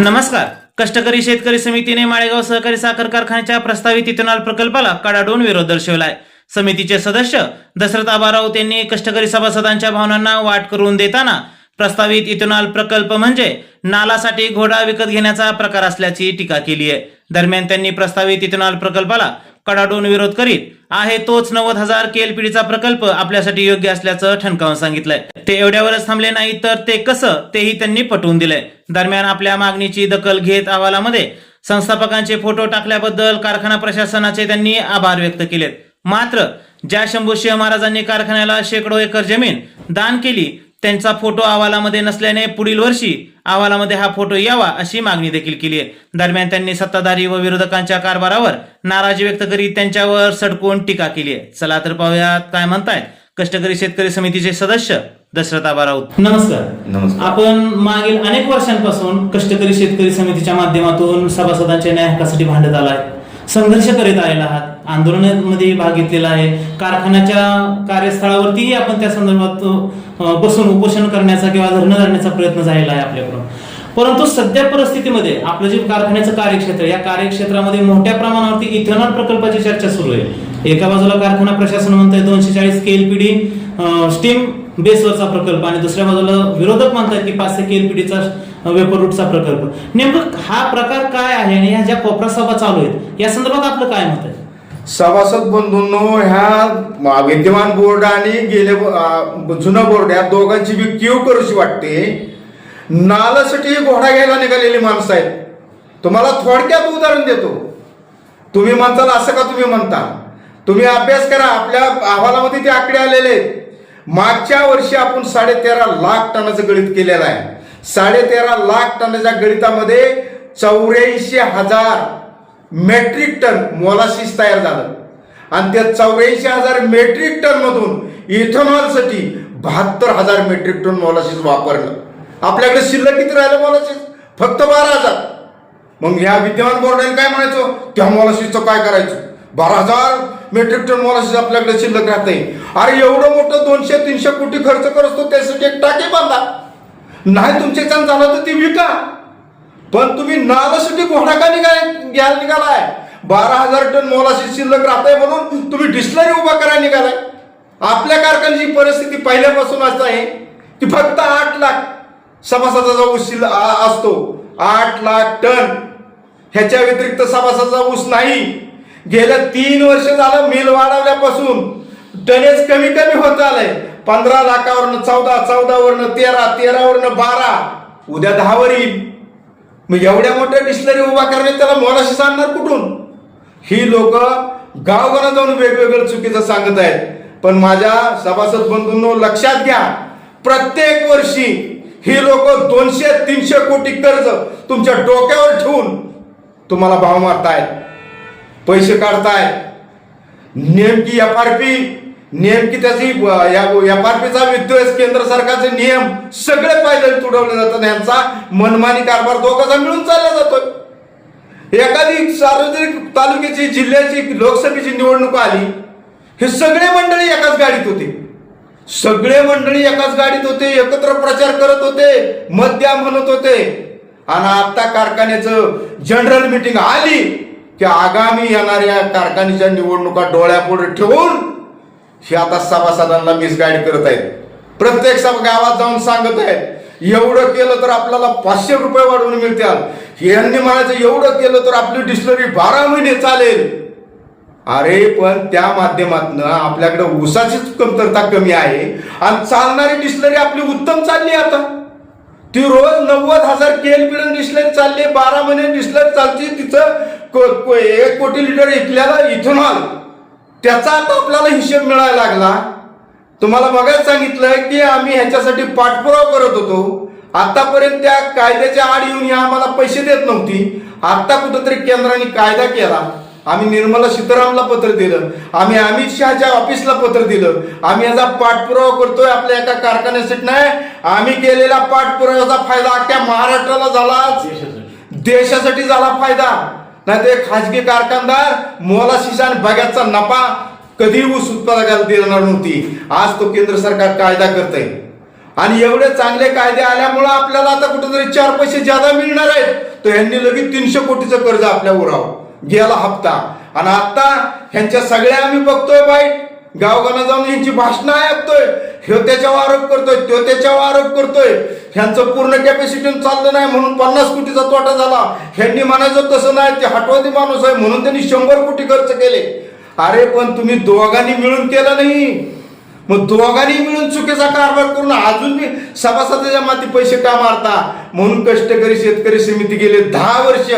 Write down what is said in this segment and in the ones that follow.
नमस्कार. कष्टकरी शेतकरी समितीने माळेगाव सहकारी साखर कारखान्याच्या प्रस्तावित इथेनॉल प्रकल्पाला कडाडून विरोध दर्शवलाय. समितीचे सदस्य दशरथ आबाराऊत यांनी कष्टकरी सभासदांच्या भावनांना वाट करून देताना प्रस्तावित इथेनॉल प्रकल्प म्हणजे नालासाठी घोडा विकत घेण्याचा प्रकार असल्याची टीका केली आहे दरम्यान त्यांनी प्रस्तावित इथेनॉल प्रकल्पाला कडाडून विरोध करीत आहे तोच नव्वद हजार केएलपीडीचा प्रकल्प आपल्यासाठी योग्य असल्याचं ठणकावून सांगितलंय. ते एवढ्यावरच थांबले नाही तर ते कसं? तेही त्यांनी पटवून दिलंय. दरम्यान आपल्या मागणीची दखल घेत अहवालामध्ये संस्थापकांचे फोटो टाकल्याबद्दल कारखाना प्रशासनाचे त्यांनी आभार व्यक्त केलेत. मात्र ज्या शंभू शिव महाराजांनी कारखान्याला शेकडो एकर जमीन दान केली त्यांचा फोटो अहवालामध्ये नसल्याने पुढील वर्षी अहवालामध्ये हा फोटो यावा अशी मागणी देखील केली आहे. दरम्यान त्यांनी सत्ताधारी व विरोधकांच्या कारभारावर नाराजी व्यक्त करीत त्यांच्यावर सडकून टीका केली आहे. चला तर पाहूयात काय म्हणतायत कष्टकरी शेतकरी समितीचे सदस्य दशरथ राऊत नमस्कार. नमस्कार. आपण मागील अनेक वर्षांपासून कष्टकरी शेतकरी समितीच्या माध्यमातून सभासदांच्या न्याय हक्कासाठी भांडत आलाय संघर्ष करीत आलेला आहात. आंदोलनामध्ये भाग घेतलेला आहे. कारखान्याच्या कार्यस्थळावरतीही आपण त्या संदर्भात बसून उपोषण करण्याचा किंवा धरणं धरण्याचा प्रयत्न झालेला आहे आपल्याकडून. परंतु सध्या परिस्थितीमध्ये आपलं जे कारखान्याचं कार्यक्षेत्र या कार्यक्षेत्रामध्ये मोठ्या प्रमाणावरती इथेनॉल प्रकल्पाची चर्चा सुरू आहे. एका बाजूला कारखाना प्रशासन म्हणतंय दोनशे चाळीस केएलपीडी स्टीम बेसवरचा प्रकल्प आणि दुसऱ्या बाजूला विरोधक म्हणतात की पाचशे केएलपीडीचा वेपर रूटचा प्रकल्प. नेमकं हा प्रकार काय आहे आणि ह्या ज्या कोपरा सभा चालू आहेत या संदर्भात आपलं काय मत आहे? सभासद बंधूंनो ह्या विद्यमान बोर्ड आणि गेले जुनं बोर्ड या दोघांची बी क्यू करूशी वाटते. नालासाठी घोडा घ्यायला निघालेली माणसं आहेत. तुम्हाला थोडक्यात उदाहरण देतो. तुम्ही म्हणताल असं का तुम्ही म्हणता? तुम्ही अभ्यास करा आपल्या अहवालामध्ये ते आकडे आलेले आहेत. मागच्या वर्षी आपण साडेतेरा लाख टनाचं गणित केलेलं आहे. साडेतेरा लाख टनाच्या गणितामध्ये चौऱ्याऐंशी हजार मेट्रिक टन मोलासिस तयार झालं. आणि त्या चौऱ्याऐंशी हजार मेट्रिक टन मधून इथेनॉलसाठी बहात्तर हजार मेट्रिक टन मोलासिस वापरलं. आपल्याकडे शिल्लक किती राहिलं मोलासिस फक्त बारा हजार. मग ह्या विद्यमान बोर्डाने काय म्हणायचं? त्या मोलासिसचं काय करायचं? बारा हजार मेट्रिक टन मोलासिस आपल्याकडे शिल्लक राहते अरे एवढं मोठं दोनशे तीनशे कोटी खर्च करतो त्यासाठी एक टाके बांधा. नाही तुमचे छान झालं तर ती विका. पण तुम्ही नालासाठी घोडा का निघाय घ्यायला निघालाय. बारा हजार टन मोलाशी शिल्लक राहताय म्हणून तुम्ही डिस्लरी उभा करायला निघालाय. आपल्या कारखान्याची परिस्थिती पहिल्यापासून असं आहे की फक्त आठ लाख सभासदाचा ऊस शिल्ल असतो. आठ लाख टन. ह्याच्या व्यतिरिक्त सभासदाचा ऊस नाही. गेल्या तीन वर्ष झालं मिल वाढवल्यापासून टनेज कमी कमी होत आलंय पंधरा लाखावरनं चौदा चौदावरनं तेरा तेरावरनं बारा. उद्या दहावर. येईल मग एवढ्या मोठ्या डिक्शनरी उभा करणे त्याला मोलाशी सांगणार कुठून? ही लोक गावगाना जाऊन वेगवेगळं चुकीचं सांगत आहेत. पण माझ्या सभासद बंधूंनो लक्षात घ्या प्रत्येक वर्षी ही लोक दोनशे तीनशे कोटी कर्ज तुमच्या डोक्यावर ठेवून तुम्हाला भाव मारतायत पैसे काढतायत. नेमकी एफ आर पी नेमकी त्याची एफ आर पीचा विद्वेष केंद्र सरकारचे नियम सगळे पायदळी तुडवले जातात. यांचा मनमानी कारभार दोघांचा मिळून चालला जातोय. एखादी सार्वजनिक तालुक्याची जिल्ह्याची लोकसभेची निवडणूक आली हे सगळे मंडळी एकाच गाडीत होते. सगळे मंडळी एकाच गाडीत होते एकत्र प्रचार करत होते मत द्या म्हणत होते. आणि आता कारखान्याचं जनरल मिटिंग आली की आगामी येणाऱ्या कारखान्याच्या निवडणुका डोळ्यापुढे ठेवून हे आता सभासदांना मिसगाईड करत आहेत. प्रत्येक सभा गावात जाऊन सांगत आहेत एवढं केलं तर आपल्याला पाचशे रुपये वाढवून मिळतात यांनी म्हणायचं एवढं केलं तर आपली डिस्लरी बारा महिने चालेल. अरे पण त्या माध्यमातनं आपल्याकडे ऊसाचीच कमतरता कमी आहे आणि चालणारी डिस्लरी आपली उत्तम चालली आता. ती रोज नव्वद हजार केल पिढून डिस्लरी चालली बारा महिने डिस्लरी चालते तिचं को- को- एक कोटी लिटर इथल्याला इथेनॉल. त्याचा आता आपल्याला हिशेब मिळायला लागला. तुम्हाला मगाच सांगितलं की आम्ही ह्याच्यासाठी पाठपुरावा करत होतो. आतापर्यंत त्या कायद्याच्या आड येऊन ही आम्हाला पैसे देत नव्हती. आता कुठंतरी केंद्राने कायदा केला. आम्ही निर्मला सीतारामला पत्र दिलं. आम्ही अमित शहाच्या ऑफिसला पत्र दिलं. आम्ही याचा पाठपुरावा करतोय आपल्या एका कारखान्यासाठी नाही. आम्ही केलेला पाठपुराव्याचा फायदा अख्ख्या महाराष्ट्राला झाला. देशासाठी झाला फायदा. नाही ते खाजगी कारखानदार मोला शिशान बघ्याचा नफा कधी ऊस उत्पादकाला देणार नव्हती. आज तो केंद्र सरकार कायदा करतंय. आणि एवढे चांगले कायदे आल्यामुळं आपल्याला आता कुठेतरी चार पैसे ज्यादा मिळणार आहेत. तर ह्यांनी लगेच तीनशे कोटीचं कर्ज आपल्या उराव. गेला हप्ता. आणि आता ह्यांच्या सगळ्या आम्ही बघतोय वाईट गावगाना जाऊन यांची भाषणं ऐकतोय. ह्यो त्याच्यावर आरोप करतोय तो त्याच्यावर आरोप करतोय. ह्यांचं पूर्ण कॅपॅसिटी चाललं नाही म्हणून पन्नास कोटीचा तोटा झाला. ह्यांनी म्हणायचं तसं नाही ते हटवती माणूस आहे म्हणून त्यांनी शंभर कोटी खर्च केले. अरे पण तुम्ही दोघांनी मिळून केलं नाही. मग दोघांनी मिळून चुकीचा कारभार करून अजून मी सभासदाच्या माती पैसे का मारता? म्हणून कष्टकरी शेतकरी समिती गेले दहा वर्ष.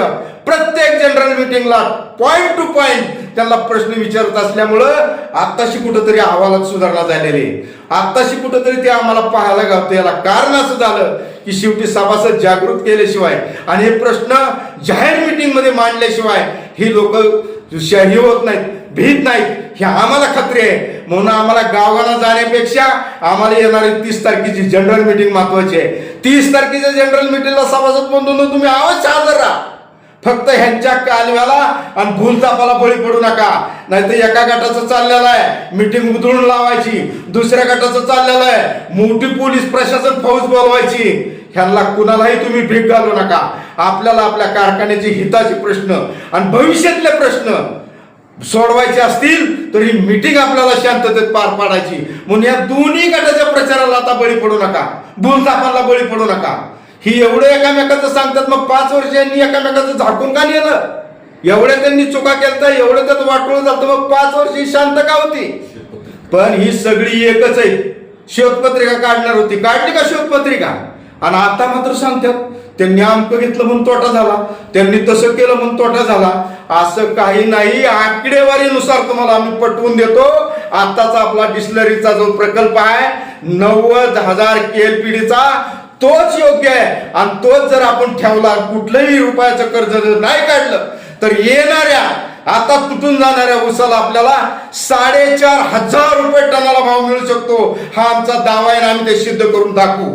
प्रत्येक जनरल मिटिंगला पॉइंट टू पॉइंट त्यांना प्रश्न विचारत असल्यामुळं आत्ताशी कुठंतरी अहवालात सुधारणा झालेली आत्ताशी कुठंतरी ते आम्हाला पाहायला गावतं. याला कारण असं झालं की शेवटी सभासद जागृत केल्याशिवाय आणि हे प्रश्न जाहीर मिटिंगमध्ये मांडल्याशिवाय ही लोक हे होत नाहीत भीत नाहीत. हे आम्हाला खात्री आहे. म्हणून आम्हाला गावगाना जाण्यापेक्षा आम्हाला येणारी तीस तारखेची जनरल मिटिंग महत्वाची आहे. तीस तारखेच्या जनरल मिटिंगला सभासद म्हणून तुम्ही आवाज हजर राहा. फक्त ह्यांच्या कालव्याला आणि भूलतापाला बळी पडू नका. नाहीतर एका गटाचं चाललेलं आहे. मिटिंग उधळून लावायची. दुसऱ्या गटाचं चाललेलं आहे. मोठी पोलीस प्रशासन फौज बोलवायची. ह्यांना कुणालाही तुम्ही भीक घालू नका. आपल्याला आपल्या कारखान्याचे हिताचे प्रश्न आणि भविष्यातले प्रश्न सोडवायचे असतील तर ही मिटिंग आपल्याला शांततेत पार पाडायची. म्हणून या दोन्ही गटाच्या प्रचाराला आता बळी पडू नका. भूलतापाला बळी पडू नका. ही एवढं एकामेकाचं सांगतात मग पाच वर्ष यांनी एकामेकाचं झाकून का नेलं? एवढ्या त्यांनी चुका केल्या एवढं त्यात वाटोळ जातं मग पाच वर्ष ही शांत का होती? पण ही सगळी एकच आहे. शोधपत्रिका काढणार होती. काढली का शोधपत्रिका? आणि आता मात्र सांगतात त्यांनी आमकं घेतलं म्हणून तोटा झाला. त्यांनी तसं केलं म्हणून तोटा झाला. असं काही नाही आकडेवारीनुसार तुम्हाला आम्ही पटवून देतो. आताचा आपला डिस्लरीचा जो प्रकल्प आहे नव्वद हजार केएलपीडीचा तोच योग्य आहे. आणि तोच जर आपण ठेवला कुठलंही रुपयाचं कर्ज जर नाही काढलं तर येणाऱ्या आता तुटून जाणाऱ्या उसाला आपल्याला साडेचार हजार रुपये टनाला भाव मिळू शकतो. हा आमचा दावा आहे आम्ही ते सिद्ध करून दाखवू.